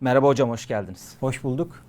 Merhaba hocam hoş geldiniz. Hoş bulduk.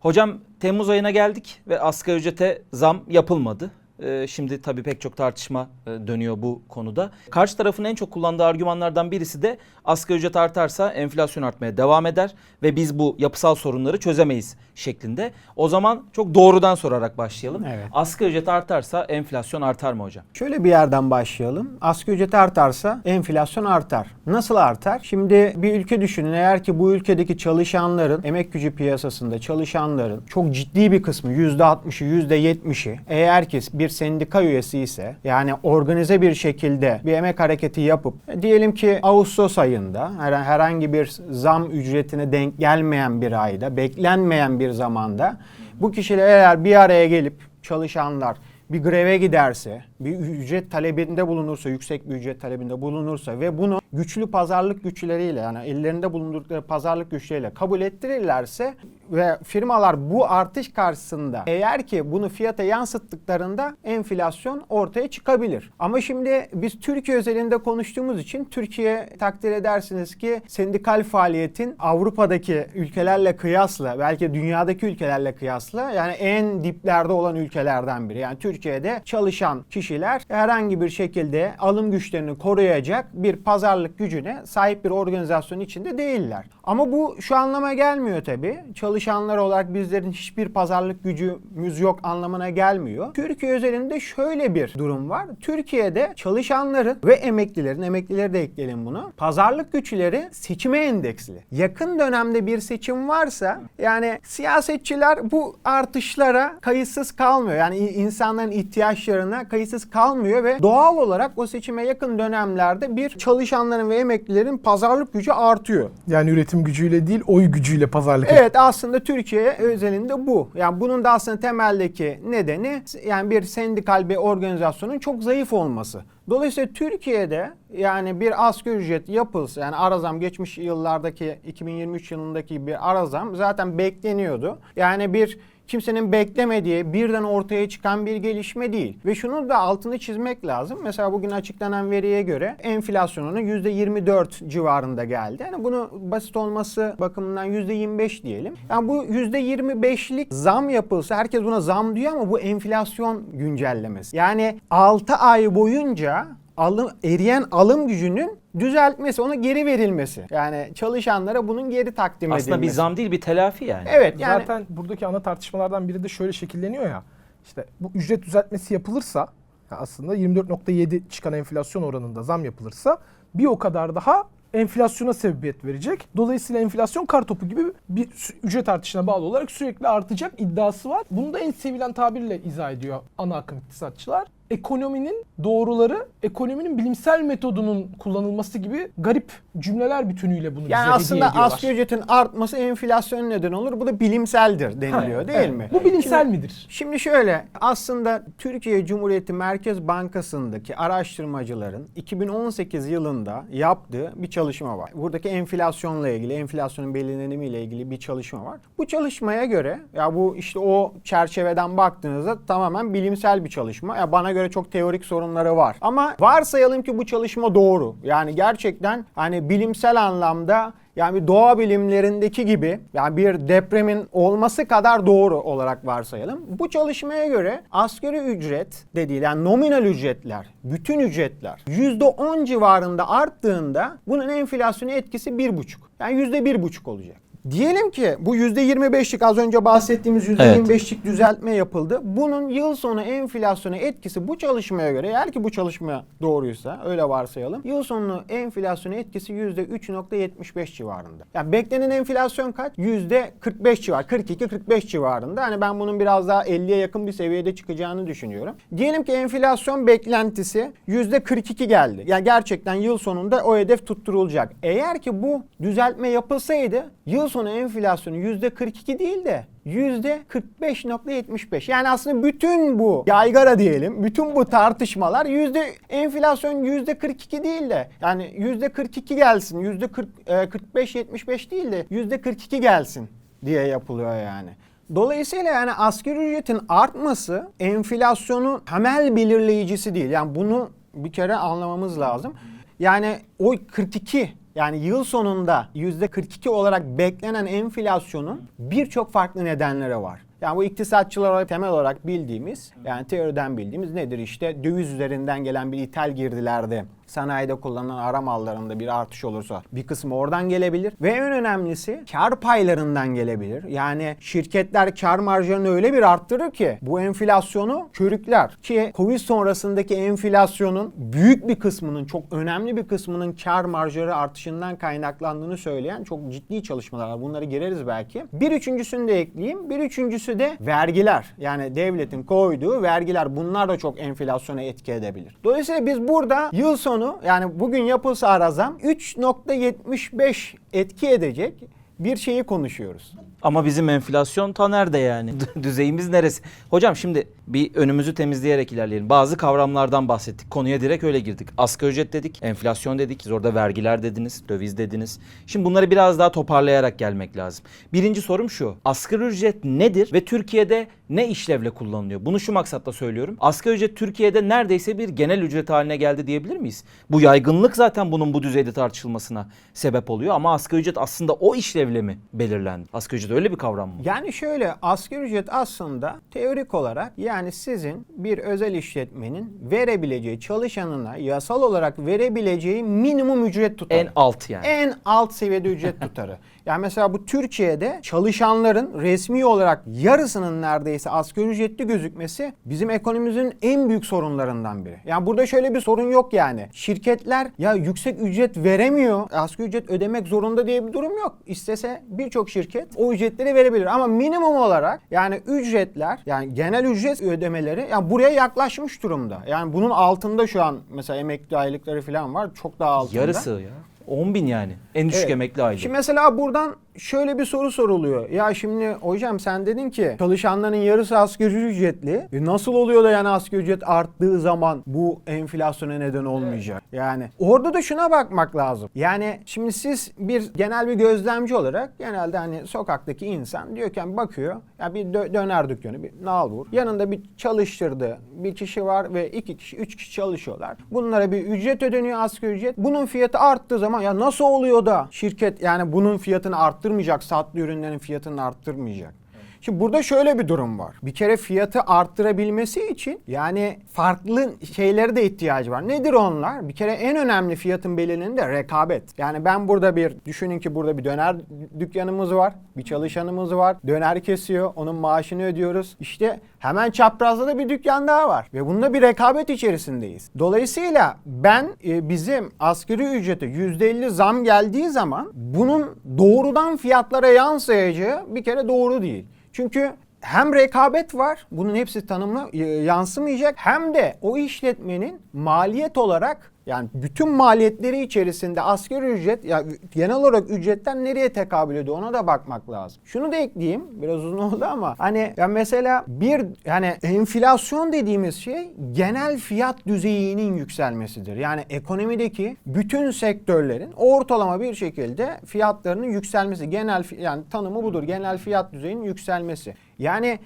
Hocam Temmuz ayına geldik ve asgari ücrete zam yapılmadı. Ee, Şimdi tabii pek çok tartışma e, dönüyor bu konuda. Karşı tarafın en çok kullandığı argümanlardan birisi de asgari ücret artarsa enflasyon artmaya devam eder ve biz bu yapısal sorunları çözemeyiz şeklinde. O zaman çok doğrudan sorarak başlayalım. Evet. Asgari ücret artarsa enflasyon artar mı hocam? Şöyle bir yerden başlayalım. Asgari ücret artarsa enflasyon artar. Nasıl artar? Şimdi bir ülke düşünün. Eğer ki bu ülkedeki çalışanların, emek gücü piyasasında çalışanların çok ciddi bir kısmı %60'ı, %70'i eğer ki bir sendika üyesi ise yani organize bir şekilde bir emek hareketi yapıp e, diyelim ki Ağustos ayında her- herhangi bir zam ücretine denk gelmeyen bir ayda, beklenmeyen bir zamanda bu kişiler eğer bir araya gelip çalışanlar bir greve giderse, bir ücret talebinde bulunursa, yüksek bir ücret talebinde bulunursa ve bunu güçlü pazarlık güçleriyle yani ellerinde bulundurdukları pazarlık güçleriyle kabul ettirirlerse ve firmalar bu artış karşısında eğer ki bunu fiyata yansıttıklarında enflasyon ortaya çıkabilir. Ama şimdi biz Türkiye özelinde konuştuğumuz için Türkiye takdir edersiniz ki sendikal faaliyetin Avrupa'daki ülkelerle kıyasla belki dünyadaki ülkelerle kıyasla yani en diplerde olan ülkelerden biri. Yani Türkiye'de çalışan kişiler herhangi bir şekilde alım güçlerini koruyacak bir pazarlık gücüne sahip bir organizasyon içinde değiller. Ama bu şu anlama gelmiyor tabii. Çalışanlar olarak bizlerin hiçbir pazarlık gücümüz yok anlamına gelmiyor. Türkiye özelinde şöyle bir durum var. Türkiye'de çalışanların ve emeklilerin, emeklileri de ekleyelim bunu. Pazarlık güçleri seçime endeksli. Yakın dönemde bir seçim varsa yani siyasetçiler bu artışlara kayıtsız kalmıyor. Yani insanların ihtiyaçlarına kayıtsız kalmıyor ve doğal olarak o seçime yakın dönemlerde bir çalışanların ve emeklilerin pazarlık gücü artıyor. Yani üretim gücüyle değil oy gücüyle pazarlık Evet aslında Türkiye özelinde bu. Yani bunun da aslında temeldeki nedeni yani bir sendikal bir organizasyonun çok zayıf olması. Dolayısıyla Türkiye'de yani bir asgari ücret yapılsa yani arazam geçmiş yıllardaki 2023 yılındaki bir arazam zaten bekleniyordu. Yani bir kimsenin beklemediği birden ortaya çıkan bir gelişme değil. Ve şunu da altını çizmek lazım. Mesela bugün açıklanan veriye göre enflasyonunun %24 civarında geldi. Yani bunu basit olması bakımından %25 diyelim. Yani bu %25'lik zam yapılsa herkes buna zam diyor ama bu enflasyon güncellemesi. Yani 6 ay boyunca alım, eriyen alım gücünün düzeltmesi, ona geri verilmesi. Yani çalışanlara bunun geri takdim Aslında bir edilmesi. zam değil bir telafi yani. Evet yani Zaten buradaki ana tartışmalardan biri de şöyle şekilleniyor ya. İşte bu ücret düzeltmesi yapılırsa ya aslında 24.7 çıkan enflasyon oranında zam yapılırsa bir o kadar daha enflasyona sebebiyet verecek. Dolayısıyla enflasyon kartopu gibi bir ücret artışına bağlı olarak sürekli artacak iddiası var. Bunu da en sevilen tabirle izah ediyor ana akım iktisatçılar. Ekonominin doğruları, ekonominin bilimsel metodunun kullanılması gibi garip cümleler bütünüyle bunu bize yani hediye aslında asgari ücretin artması enflasyon neden olur. Bu da bilimseldir deniliyor Ha, değil evet. mi? Bu bilimsel Şimdi- midir? Şimdi şöyle aslında Türkiye Cumhuriyeti Merkez Bankası'ndaki araştırmacıların 2018 yılında yaptığı bir çalışma var. Buradaki enflasyonla ilgili, enflasyonun belirlenimiyle ilgili bir çalışma var. Bu çalışmaya göre ya bu işte o çerçeveden baktığınızda tamamen bilimsel bir çalışma. Ya bana göre çok teorik sorunları var. Ama varsayalım ki bu çalışma doğru. Yani gerçekten hani bilimsel anlamda yani doğa bilimlerindeki gibi yani bir depremin olması kadar doğru olarak varsayalım. Bu çalışmaya göre asgari ücret dediği yani nominal ücretler, bütün ücretler %10 civarında arttığında bunun enflasyona etkisi 1,5. Yani %1,5 olacak. Diyelim ki bu %25'lik az önce bahsettiğimiz %25'lik düzeltme yapıldı. Bunun yıl sonu enflasyona etkisi bu çalışmaya göre eğer ki bu çalışma doğruysa öyle varsayalım. Yıl sonu enflasyona etkisi %3.75 civarında. Yani beklenen enflasyon kaç? %45 civar, 42-45 civarında. Hani ben bunun biraz daha 50'ye yakın bir seviyede çıkacağını düşünüyorum. Diyelim ki enflasyon beklentisi %42 geldi. Yani gerçekten yıl sonunda o hedef tutturulacak. Eğer ki bu düzeltme yapılsaydı yıl sonu enflasyonu %42 değil de %45.75. Yani aslında bütün bu yaygara diyelim, bütün bu tartışmalar yüzde enflasyon %42 değil de yani %42 gelsin, %40 e, %45-75 değil de %42 gelsin diye yapılıyor yani. Dolayısıyla yani asgari ücretin artması enflasyonu temel belirleyicisi değil. Yani bunu bir kere anlamamız lazım. Yani o 42 yani yıl sonunda %42 olarak beklenen enflasyonun birçok farklı nedenleri var. Yani bu iktisatçılar olarak temel olarak bildiğimiz yani teoriden bildiğimiz nedir işte döviz üzerinden gelen bir ithal girdilerde sanayide kullanılan ara mallarında bir artış olursa bir kısmı oradan gelebilir ve en önemlisi kar paylarından gelebilir. Yani şirketler kar marjlarını öyle bir arttırır ki bu enflasyonu körükler ki Covid sonrasındaki enflasyonun büyük bir kısmının çok önemli bir kısmının kar marjları artışından kaynaklandığını söyleyen çok ciddi çalışmalar var. Bunları gireriz belki. Bir üçüncüsünü de ekleyeyim. Bir üçüncüsü de vergiler. Yani devletin koyduğu vergiler bunlar da çok enflasyona etki edebilir. Dolayısıyla biz burada yıl sonu yani bugün yapılsa ara zam 3.75 etki edecek bir şeyi konuşuyoruz. Ama bizim enflasyon ta nerede yani? Düzeyimiz neresi? Hocam şimdi bir önümüzü temizleyerek ilerleyelim. Bazı kavramlardan bahsettik. Konuya direkt öyle girdik. Asgari ücret dedik, enflasyon dedik. Siz orada vergiler dediniz, döviz dediniz. Şimdi bunları biraz daha toparlayarak gelmek lazım. Birinci sorum şu. Asgari ücret nedir ve Türkiye'de ne işlevle kullanılıyor? Bunu şu maksatla söylüyorum. Asgari ücret Türkiye'de neredeyse bir genel ücret haline geldi diyebilir miyiz? Bu yaygınlık zaten bunun bu düzeyde tartışılmasına sebep oluyor ama asgari ücret aslında o işlevle mi belirlendi? Asgari ücret öyle bir kavram mı? Yani şöyle asgari ücret aslında teorik olarak yani sizin bir özel işletmenin verebileceği çalışanına yasal olarak verebileceği minimum ücret tutarı. En alt yani. En alt seviyede ücret tutarı. Yani mesela bu Türkiye'de çalışanların resmi olarak yarısının neredeyse asgari ücretli gözükmesi bizim ekonomimizin en büyük sorunlarından biri. Yani burada şöyle bir sorun yok yani. Şirketler ya yüksek ücret veremiyor, asgari ücret ödemek zorunda diye bir durum yok. İstese birçok şirket o ücretleri verebilir ama minimum olarak yani ücretler yani genel ücret ödemeleri yani buraya yaklaşmış durumda. Yani bunun altında şu an mesela emekli aylıkları falan var çok daha altında. Yarısı ya. 10 bin yani. En düşük Evet. emekli aylığı. Şimdi mesela buradan şöyle bir soru soruluyor. Ya şimdi hocam sen dedin ki çalışanların yarısı asgari ücretli. E nasıl oluyor da yani asgari ücret arttığı zaman bu enflasyona neden olmayacak? Yani orada da şuna bakmak lazım. Yani şimdi siz bir genel bir gözlemci olarak genelde hani sokaktaki insan diyorken bakıyor. Ya bir dö- döner dükkanı, bir nalbur. Yanında bir çalıştırdığı bir kişi var ve iki kişi, üç kişi çalışıyorlar. Bunlara bir ücret ödeniyor asgari ücret. Bunun fiyatı arttığı zaman ya nasıl oluyor da şirket yani bunun fiyatını arttırmayacak, sattığı ürünlerin fiyatını arttırmayacak. Şimdi burada şöyle bir durum var. Bir kere fiyatı arttırabilmesi için yani farklı şeylere de ihtiyacı var. Nedir onlar? Bir kere en önemli fiyatın belirleninde rekabet. Yani ben burada bir düşünün ki burada bir döner dükkanımız var. Bir çalışanımız var. Döner kesiyor. Onun maaşını ödüyoruz. İşte hemen çaprazda da bir dükkan daha var. Ve bunda bir rekabet içerisindeyiz. Dolayısıyla ben e, bizim asgari ücrete %50 zam geldiği zaman bunun doğrudan fiyatlara yansıyacağı bir kere doğru değil. Çünkü hem rekabet var, bunun hepsi tanımla e, yansımayacak hem de o işletmenin maliyet olarak yani bütün maliyetleri içerisinde asgari ücret ya genel olarak ücretler nereye tekabül ediyor ona da bakmak lazım. Şunu da ekleyeyim biraz uzun oldu ama hani ya mesela bir yani enflasyon dediğimiz şey genel fiyat düzeyinin yükselmesidir. Yani ekonomideki bütün sektörlerin ortalama bir şekilde fiyatlarının yükselmesi genel yani tanımı budur. Genel fiyat düzeyinin yükselmesi. Yani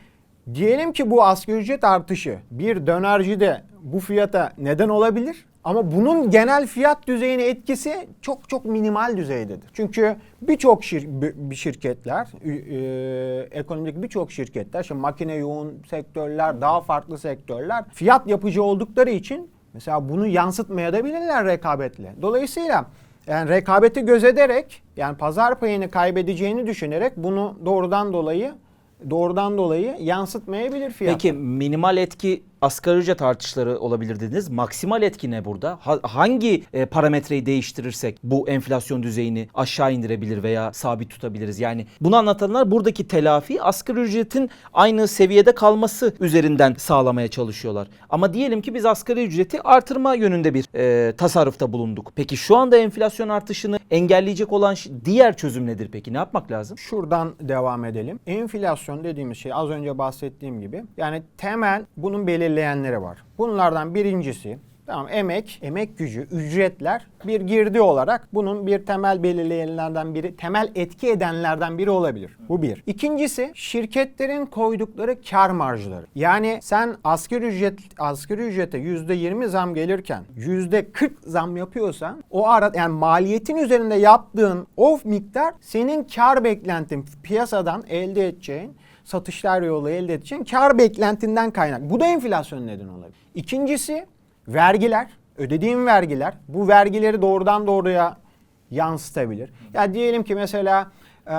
Diyelim ki bu asgari ücret artışı bir dönercide bu fiyata neden olabilir. Ama bunun genel fiyat düzeyine etkisi çok çok minimal düzeydedir. Çünkü birçok şir- şirketler, e, ekonomideki birçok şirketler, şimdi makine yoğun sektörler, daha farklı sektörler fiyat yapıcı oldukları için mesela bunu yansıtmaya da bilirler rekabetle. Dolayısıyla yani rekabeti gözederek yani pazar payını kaybedeceğini düşünerek bunu doğrudan dolayı doğrudan dolayı yansıtmayabilir fiyat. Peki minimal etki asgari ücret artışları olabilir dediniz. Maksimal etki ne burada? Ha- hangi e, parametreyi değiştirirsek bu enflasyon düzeyini aşağı indirebilir veya sabit tutabiliriz? Yani bunu anlatanlar buradaki telafi asgari ücretin aynı seviyede kalması üzerinden sağlamaya çalışıyorlar. Ama diyelim ki biz asgari ücreti artırma yönünde bir e, tasarrufta bulunduk. Peki şu anda enflasyon artışını engelleyecek olan diğer çözüm nedir peki? Ne yapmak lazım? Şuradan devam edelim. Enflasyon dediğimiz şey az önce bahsettiğim gibi yani temel bunun belirleyenleri var. Bunlardan birincisi Tamam emek, emek gücü, ücretler bir girdi olarak bunun bir temel belirleyenlerden biri, temel etki edenlerden biri olabilir. Bu bir. İkincisi şirketlerin koydukları kar marjları. Yani sen asgari ücret asgari ücrete %20 zam gelirken %40 zam yapıyorsan o ara yani maliyetin üzerinde yaptığın o miktar senin kar beklentin piyasadan elde edeceğin satışlar yolu elde edeceğin kar beklentinden kaynak. Bu da enflasyon neden olabilir. İkincisi vergiler, ödediğin vergiler. Bu vergileri doğrudan doğruya yansıtabilir. Ya diyelim ki mesela e,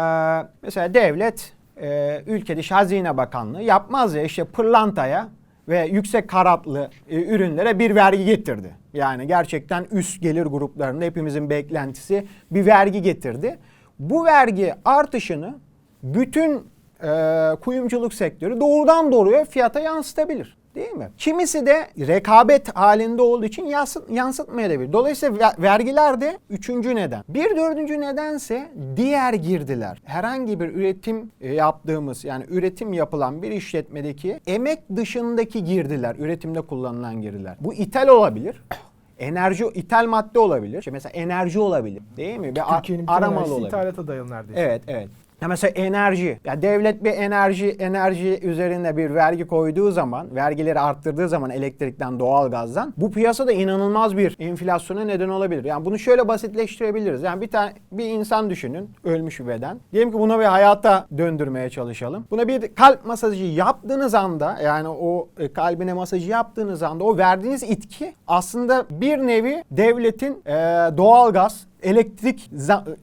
mesela devlet e, ülke dışı hazine bakanlığı yapmaz ya işte pırlantaya ve yüksek karatlı e, ürünlere bir vergi getirdi. Yani gerçekten üst gelir gruplarında hepimizin beklentisi bir vergi getirdi. Bu vergi artışını bütün e, kuyumculuk sektörü doğrudan doğruya fiyata yansıtabilir. Değil mi? Kimisi de rekabet halinde olduğu için yansıt, yansıtmayabilir. Dolayısıyla ver- vergiler de üçüncü neden. Bir dördüncü nedense diğer girdiler. Herhangi bir üretim e, yaptığımız yani üretim yapılan bir işletmedeki emek dışındaki girdiler, üretimde kullanılan girdiler. Bu ithal olabilir. Enerji, ithal madde olabilir. İşte mesela enerji olabilir. Değil mi? Bütün aramalı olabilir. ithalata dayalı neredeyse. Evet, evet. Ya mesela enerji. Ya devlet bir enerji enerji üzerine bir vergi koyduğu zaman, vergileri arttırdığı zaman elektrikten, doğalgazdan bu piyasada inanılmaz bir enflasyona neden olabilir. Yani bunu şöyle basitleştirebiliriz. Yani bir tane bir insan düşünün, ölmüş bir beden. Diyelim ki buna bir hayata döndürmeye çalışalım. Buna bir kalp masajı yaptığınız anda yani o e, kalbine masajı yaptığınız anda o verdiğiniz itki aslında bir nevi devletin e, doğalgaz elektrik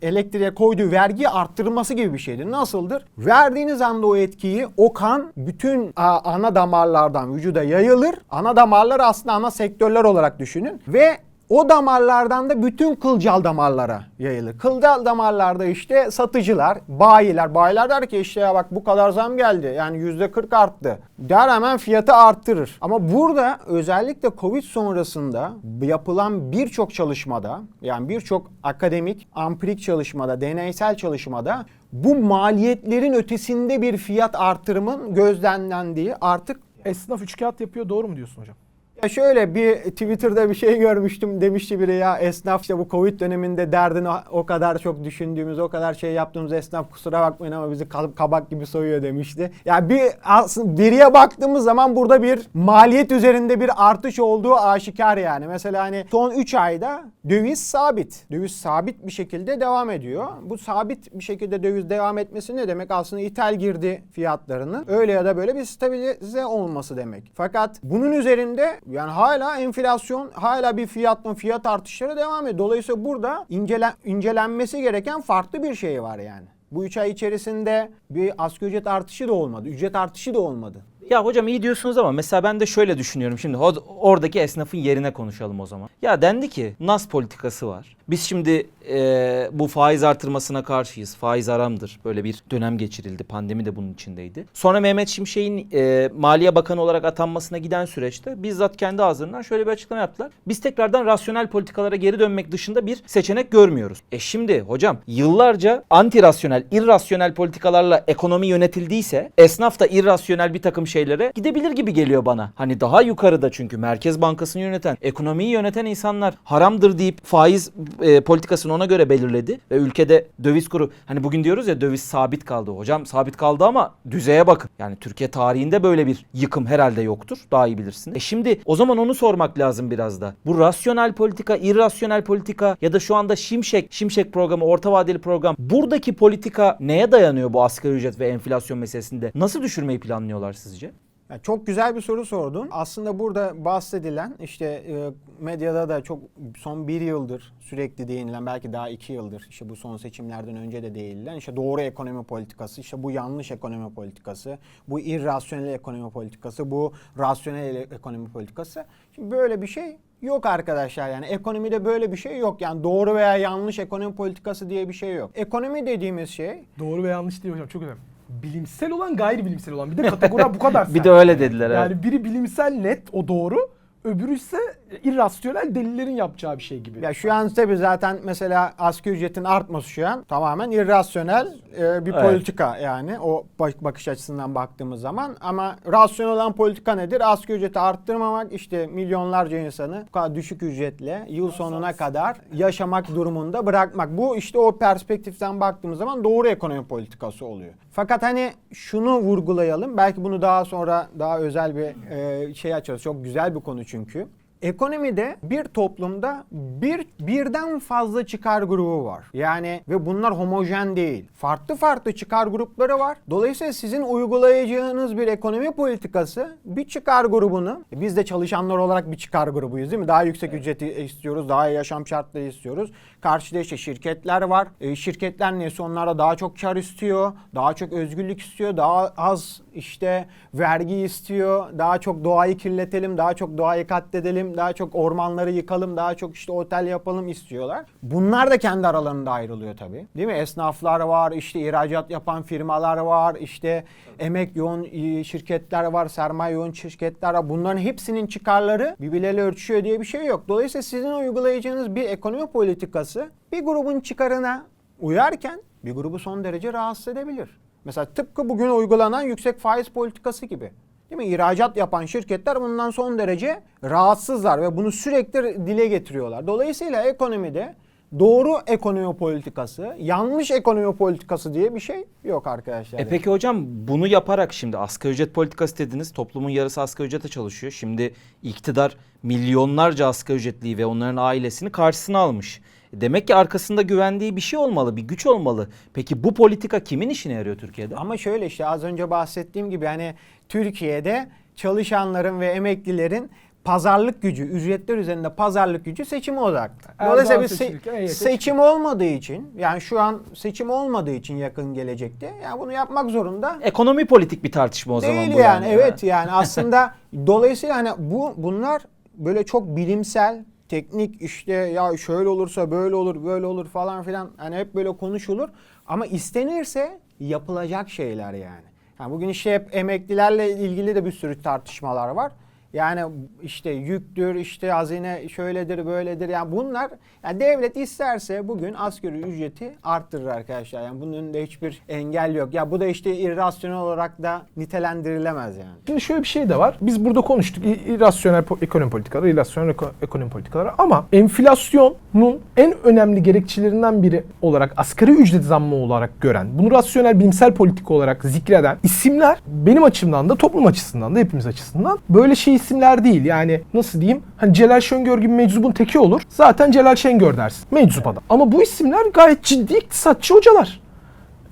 elektriğe koyduğu vergi arttırılması gibi bir şeydir. Nasıldır? Verdiğiniz anda o etkiyi o kan bütün ana damarlardan vücuda yayılır. Ana damarlar aslında ana sektörler olarak düşünün ve o damarlardan da bütün kılcal damarlara yayılır. Kılcal damarlarda işte satıcılar, bayiler. Bayiler der ki işte ya bak bu kadar zam geldi. Yani yüzde 40 arttı. Der hemen fiyatı arttırır. Ama burada özellikle Covid sonrasında yapılan birçok çalışmada yani birçok akademik, ampirik çalışmada, deneysel çalışmada bu maliyetlerin ötesinde bir fiyat artırımın gözlemlendiği artık Esnaf üç kağıt yapıyor doğru mu diyorsun hocam? Ya şöyle bir Twitter'da bir şey görmüştüm demişti biri ya esnaf işte bu Covid döneminde derdini o kadar çok düşündüğümüz o kadar şey yaptığımız esnaf kusura bakmayın ama bizi kab- kabak gibi soyuyor demişti. Ya bir aslında veriye baktığımız zaman burada bir maliyet üzerinde bir artış olduğu aşikar yani. Mesela hani son 3 ayda döviz sabit. Döviz sabit bir şekilde devam ediyor. Bu sabit bir şekilde döviz devam etmesi ne demek? Aslında ithal girdi fiyatlarının öyle ya da böyle bir stabilize olması demek. Fakat bunun üzerinde yani hala enflasyon, hala bir fiyatın fiyat artışları devam ediyor. Dolayısıyla burada incelen, incelenmesi gereken farklı bir şey var yani. Bu 3 ay içerisinde bir asgari ücret artışı da olmadı. Ücret artışı da olmadı. Ya hocam iyi diyorsunuz ama mesela ben de şöyle düşünüyorum şimdi oradaki esnafın yerine konuşalım o zaman. Ya dendi ki nas politikası var. Biz şimdi e, bu faiz artırmasına karşıyız. Faiz aramdır. Böyle bir dönem geçirildi. Pandemi de bunun içindeydi. Sonra Mehmet Şimşek'in e, Maliye Bakanı olarak atanmasına giden süreçte bizzat kendi ağzından şöyle bir açıklama yaptılar. Biz tekrardan rasyonel politikalara geri dönmek dışında bir seçenek görmüyoruz. E şimdi hocam yıllarca antirasyonel, irrasyonel politikalarla ekonomi yönetildiyse esnaf da irrasyonel bir takım şeylere gidebilir gibi geliyor bana. Hani daha yukarıda çünkü Merkez Bankası'nı yöneten, ekonomiyi yöneten insanlar haramdır deyip faiz e, politikasını ona göre belirledi ve ülkede döviz kuru hani bugün diyoruz ya döviz sabit kaldı. Hocam sabit kaldı ama düzeye bakın. Yani Türkiye tarihinde böyle bir yıkım herhalde yoktur. Daha iyi bilirsiniz. E şimdi o zaman onu sormak lazım biraz da. Bu rasyonel politika, irrasyonel politika ya da şu anda Şimşek, Şimşek programı, orta vadeli program buradaki politika neye dayanıyor bu asgari ücret ve enflasyon meselesinde? Nasıl düşürmeyi planlıyorlar sizce? Ya çok güzel bir soru sordun. Aslında burada bahsedilen işte e, medyada da çok son bir yıldır sürekli değinilen belki daha iki yıldır işte bu son seçimlerden önce de değinilen işte doğru ekonomi politikası, işte bu yanlış ekonomi politikası, bu irrasyonel ekonomi politikası, bu rasyonel ekonomi politikası. Şimdi böyle bir şey yok arkadaşlar yani ekonomide böyle bir şey yok. Yani doğru veya yanlış ekonomi politikası diye bir şey yok. Ekonomi dediğimiz şey Doğru ve yanlış değil hocam çok önemli. Bilimsel olan gayri bilimsel olan. Bir de kategori bu kadar Bir sert. de öyle dediler. evet. Yani biri bilimsel net o doğru. Öbürü ise irrasyonel delilerin yapacağı bir şey gibi. Ya şu an tabii zaten mesela asgari ücretin artması şu an tamamen irrasyonel e, bir Evet. politika yani o bak- bakış açısından baktığımız zaman ama rasyonel olan politika nedir? Asgari ücreti arttırmamak işte milyonlarca insanı bu kadar düşük ücretle yıl sonuna kadar yaşamak durumunda bırakmak. Bu işte o perspektiften baktığımız zaman doğru ekonomi politikası oluyor. Fakat hani şunu vurgulayalım. Belki bunu daha sonra daha özel bir e, şey açarız. Çok güzel bir konu çünkü. Ekonomide bir toplumda bir birden fazla çıkar grubu var. Yani ve bunlar homojen değil. Farklı farklı çıkar grupları var. Dolayısıyla sizin uygulayacağınız bir ekonomi politikası bir çıkar grubunu e biz de çalışanlar olarak bir çıkar grubuyuz değil mi? Daha yüksek ücreti istiyoruz, daha iyi yaşam şartları istiyoruz. Karşıda işte şirketler var. E, şirketler neyse onlara daha çok kar istiyor, daha çok özgürlük istiyor, daha az işte vergi istiyor, daha çok doğayı kirletelim, daha çok doğayı katledelim, daha çok ormanları yıkalım, daha çok işte otel yapalım istiyorlar. Bunlar da kendi aralarında ayrılıyor tabii. Değil mi? Esnaflar var, işte ihracat yapan firmalar var, işte emek yoğun e, şirketler var, sermaye yoğun şirketler var. Bunların hepsinin çıkarları birbirleriyle örtüşüyor diye bir şey yok. Dolayısıyla sizin uygulayacağınız bir ekonomi politikası bir grubun çıkarına uyarken bir grubu son derece rahatsız edebilir. Mesela tıpkı bugün uygulanan yüksek faiz politikası gibi. Değil mi? İhracat yapan şirketler bundan son derece rahatsızlar ve bunu sürekli dile getiriyorlar. Dolayısıyla ekonomide doğru ekonomi politikası, yanlış ekonomi politikası diye bir şey yok arkadaşlar. E peki hocam bunu yaparak şimdi asgari ücret politikası dediniz. Toplumun yarısı asgari ücrete çalışıyor. Şimdi iktidar milyonlarca asgari ücretliyi ve onların ailesini karşısına almış. Demek ki arkasında güvendiği bir şey olmalı, bir güç olmalı. Peki bu politika kimin işine yarıyor Türkiye'de? Ama şöyle işte az önce bahsettiğim gibi hani Türkiye'de çalışanların ve emeklilerin pazarlık gücü, ücretler üzerinde pazarlık gücü seçime odaklı. Dolayısıyla bir se- seçim olmadığı için yani şu an seçim olmadığı için yakın gelecekte yani bunu yapmak zorunda Ekonomi politik bir tartışma o zaman değil bu yani. yani. Evet yani aslında dolayısıyla hani bu bunlar böyle çok bilimsel teknik işte ya şöyle olursa böyle olur böyle olur falan filan hani hep böyle konuşulur ama istenirse yapılacak şeyler yani. yani bugün işte hep emeklilerle ilgili de bir sürü tartışmalar var. Yani işte yüktür, işte hazine şöyledir, böyledir. Yani bunlar yani devlet isterse bugün asgari ücreti arttırır arkadaşlar. Yani bunun önünde hiçbir engel yok. Ya bu da işte irrasyonel olarak da nitelendirilemez yani. Şimdi şöyle bir şey de var. Biz burada konuştuk irrasyonel ekonomi politikaları, irrasyonel eko- ekonomi politikaları ama enflasyonun en önemli gerekçelerinden biri olarak asgari ücret zammı olarak gören, bunu rasyonel bilimsel politika olarak zikreden isimler benim açımdan da toplum açısından da hepimiz açısından böyle şey isimler değil. Yani nasıl diyeyim? Hani Celal Şengör gibi meczubun teki olur. Zaten Celal Şengör dersin. Meczup adam. Ama bu isimler gayet ciddi iktisatçı hocalar.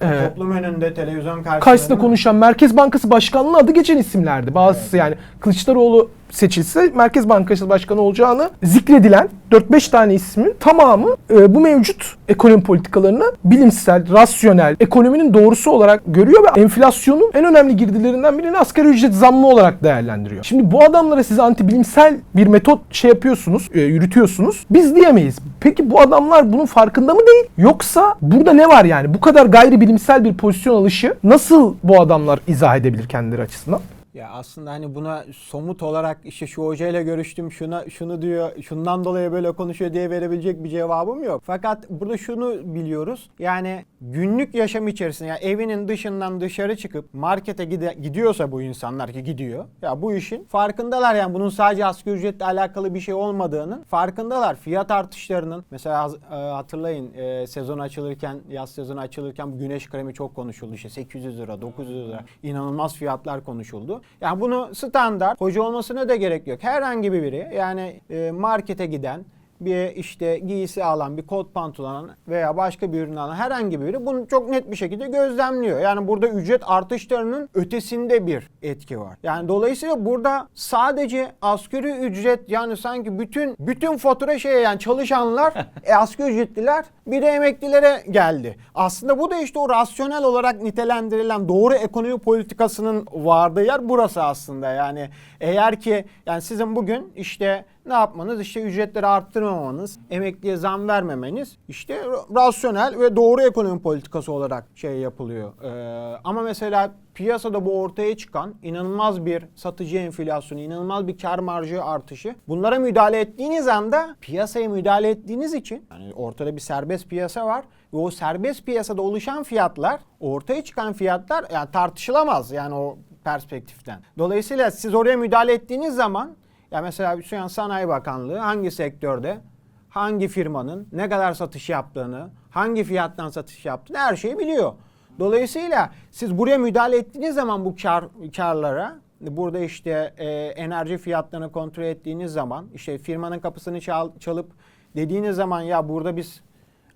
Ee, Toplum önünde, televizyon karşısında. karşısında konuşan Merkez Bankası Başkanlığı adı geçen isimlerdi. Bazısı yani Kılıçdaroğlu seçilse Merkez Bankası Başkanı olacağını zikredilen 4-5 tane ismin tamamı e, bu mevcut ekonomi politikalarını bilimsel, rasyonel, ekonominin doğrusu olarak görüyor ve enflasyonun en önemli girdilerinden birini asgari ücret zammı olarak değerlendiriyor. Şimdi bu adamlara siz anti bilimsel bir metot şey yapıyorsunuz, e, yürütüyorsunuz. Biz diyemeyiz. Peki bu adamlar bunun farkında mı değil? Yoksa burada ne var yani? Bu kadar gayri bilimsel bir pozisyon alışı nasıl bu adamlar izah edebilir kendileri açısından? Ya aslında hani buna somut olarak işte şu hocayla görüştüm şuna şunu diyor şundan dolayı böyle konuşuyor diye verebilecek bir cevabım yok. Fakat burada şunu biliyoruz. Yani günlük yaşam içerisinde yani evinin dışından dışarı çıkıp markete gide, gidiyorsa bu insanlar ki gidiyor. Ya bu işin farkındalar yani bunun sadece asgari ücretle alakalı bir şey olmadığının farkındalar. Fiyat artışlarının mesela e, hatırlayın e, sezon açılırken yaz sezonu açılırken güneş kremi çok konuşuldu. İşte 800 lira 900 lira inanılmaz fiyatlar konuşuldu. Yani bunu standart hoca olmasına da gerek yok. Herhangi bir biri yani e, markete giden bir işte giysi alan, bir kot pantolon alan veya başka bir ürün alan herhangi biri bunu çok net bir şekilde gözlemliyor. Yani burada ücret artışlarının ötesinde bir etki var. Yani dolayısıyla burada sadece asgari ücret yani sanki bütün bütün fatura şeye yani çalışanlar, e, asgari ücretliler bir de emeklilere geldi. Aslında bu da işte o rasyonel olarak nitelendirilen doğru ekonomi politikasının vardığı yer burası aslında. Yani eğer ki yani sizin bugün işte ne yapmanız? İşte ücretleri arttırmamanız, emekliye zam vermemeniz işte rasyonel ve doğru ekonomi politikası olarak şey yapılıyor. Ee, ama mesela piyasada bu ortaya çıkan inanılmaz bir satıcı enflasyonu, inanılmaz bir kar marjı artışı. Bunlara müdahale ettiğiniz anda piyasaya müdahale ettiğiniz için yani ortada bir serbest piyasa var ve o serbest piyasada oluşan fiyatlar, ortaya çıkan fiyatlar yani tartışılamaz yani o perspektiften. Dolayısıyla siz oraya müdahale ettiğiniz zaman ya mesela şu an Sanayi Bakanlığı hangi sektörde hangi firmanın ne kadar satış yaptığını, hangi fiyattan satış yaptığını her şeyi biliyor. Dolayısıyla siz buraya müdahale ettiğiniz zaman bu kar karlara burada işte e, enerji fiyatlarını kontrol ettiğiniz zaman işte firmanın kapısını çal- çalıp dediğiniz zaman ya burada biz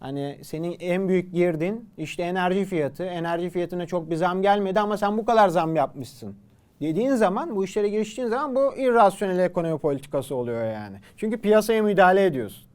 hani senin en büyük girdin işte enerji fiyatı. Enerji fiyatına çok bir zam gelmedi ama sen bu kadar zam yapmışsın. Dediğin zaman bu işlere giriştiğin zaman bu irrasyonel ekonomi politikası oluyor yani. Çünkü piyasaya müdahale ediyorsun.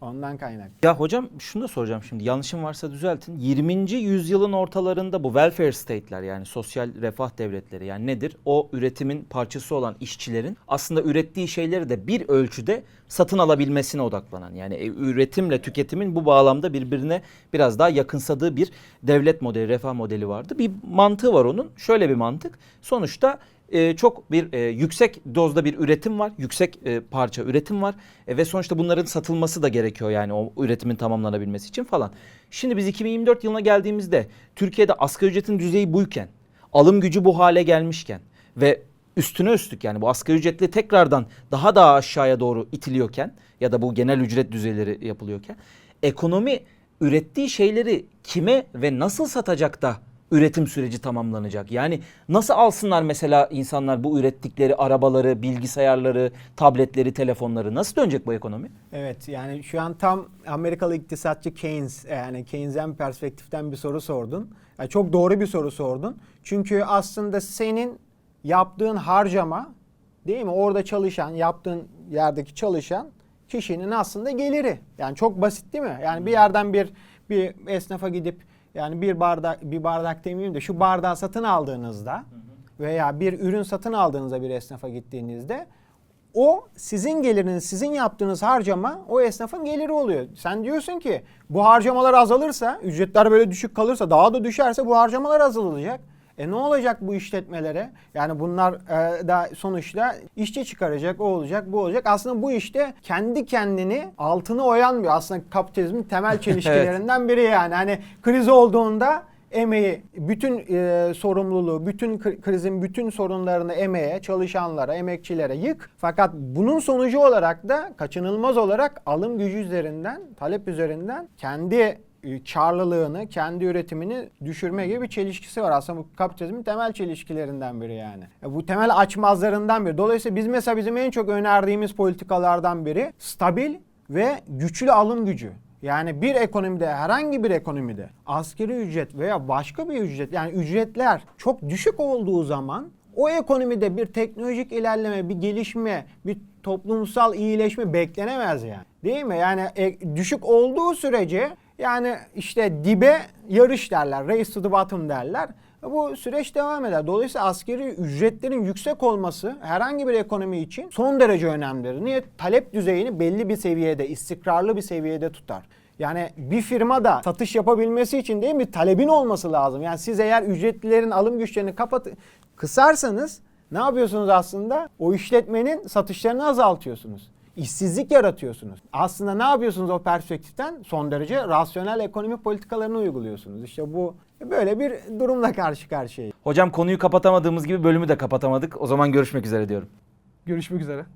Ondan kaynak. Ya hocam şunu da soracağım şimdi yanlışım varsa düzeltin. 20. yüzyılın ortalarında bu welfare state'ler yani sosyal refah devletleri yani nedir? O üretimin parçası olan işçilerin aslında ürettiği şeyleri de bir ölçüde satın alabilmesine odaklanan yani e, üretimle tüketimin bu bağlamda birbirine biraz daha yakınsadığı bir devlet modeli, refah modeli vardı. Bir mantığı var onun. Şöyle bir mantık. Sonuçta e, çok bir e, yüksek dozda bir üretim var. Yüksek e, parça üretim var. E, ve sonuçta bunların satılması da gerekiyor yani o üretimin tamamlanabilmesi için falan. Şimdi biz 2024 yılına geldiğimizde Türkiye'de asgari ücretin düzeyi buyken, alım gücü bu hale gelmişken ve üstüne üstlük yani bu asgari ücretli tekrardan daha daha aşağıya doğru itiliyorken ya da bu genel ücret düzeyleri yapılıyorken ekonomi ürettiği şeyleri kime ve nasıl satacak da üretim süreci tamamlanacak. Yani nasıl alsınlar mesela insanlar bu ürettikleri arabaları, bilgisayarları, tabletleri, telefonları nasıl dönecek bu ekonomi? Evet yani şu an tam Amerikalı iktisatçı Keynes yani Keynesyen perspektiften bir soru sordun. Yani çok doğru bir soru sordun. Çünkü aslında senin yaptığın harcama değil mi? Orada çalışan, yaptığın yerdeki çalışan kişinin aslında geliri. Yani çok basit değil mi? Yani bir yerden bir bir esnafa gidip yani bir bardak bir bardak demeyeyim de şu bardağı satın aldığınızda veya bir ürün satın aldığınızda bir esnafa gittiğinizde o sizin geliriniz, sizin yaptığınız harcama o esnafın geliri oluyor. Sen diyorsun ki bu harcamalar azalırsa, ücretler böyle düşük kalırsa, daha da düşerse bu harcamalar azalacak. E ne olacak bu işletmelere? Yani bunlar e, da sonuçta işçi çıkaracak, o olacak, bu olacak. Aslında bu işte kendi kendini altını oyanmıyor. Aslında kapitalizmin temel çelişkilerinden biri yani. Hani kriz olduğunda emeği, bütün e, sorumluluğu, bütün kri- krizin bütün sorunlarını emeğe, çalışanlara, emekçilere yık. Fakat bunun sonucu olarak da kaçınılmaz olarak alım gücü üzerinden, talep üzerinden kendi karlılığını, kendi üretimini düşürme gibi bir çelişkisi var. Aslında bu kapitalizmin temel çelişkilerinden biri yani. E, Bu temel açmazlarından biri. Dolayısıyla biz mesela bizim en çok önerdiğimiz politikalardan biri stabil ve güçlü alım gücü. Yani bir ekonomide herhangi bir ekonomide askeri ücret veya başka bir ücret yani ücretler çok düşük olduğu zaman o ekonomide bir teknolojik ilerleme, bir gelişme, bir toplumsal iyileşme beklenemez yani. Değil mi? Yani e, düşük olduğu sürece yani işte dibe yarış derler, race to the bottom derler. Bu süreç devam eder. Dolayısıyla askeri ücretlerin yüksek olması herhangi bir ekonomi için son derece önemlidir. Niye? Talep düzeyini belli bir seviyede, istikrarlı bir seviyede tutar. Yani bir firmada satış yapabilmesi için değil mi talebin olması lazım. Yani siz eğer ücretlilerin alım güçlerini kapat kısarsanız ne yapıyorsunuz aslında? O işletmenin satışlarını azaltıyorsunuz. İşsizlik yaratıyorsunuz. Aslında ne yapıyorsunuz o perspektiften? Son derece rasyonel ekonomi politikalarını uyguluyorsunuz. İşte bu böyle bir durumla karşı karşıyayız. Hocam konuyu kapatamadığımız gibi bölümü de kapatamadık. O zaman görüşmek üzere diyorum. Görüşmek üzere.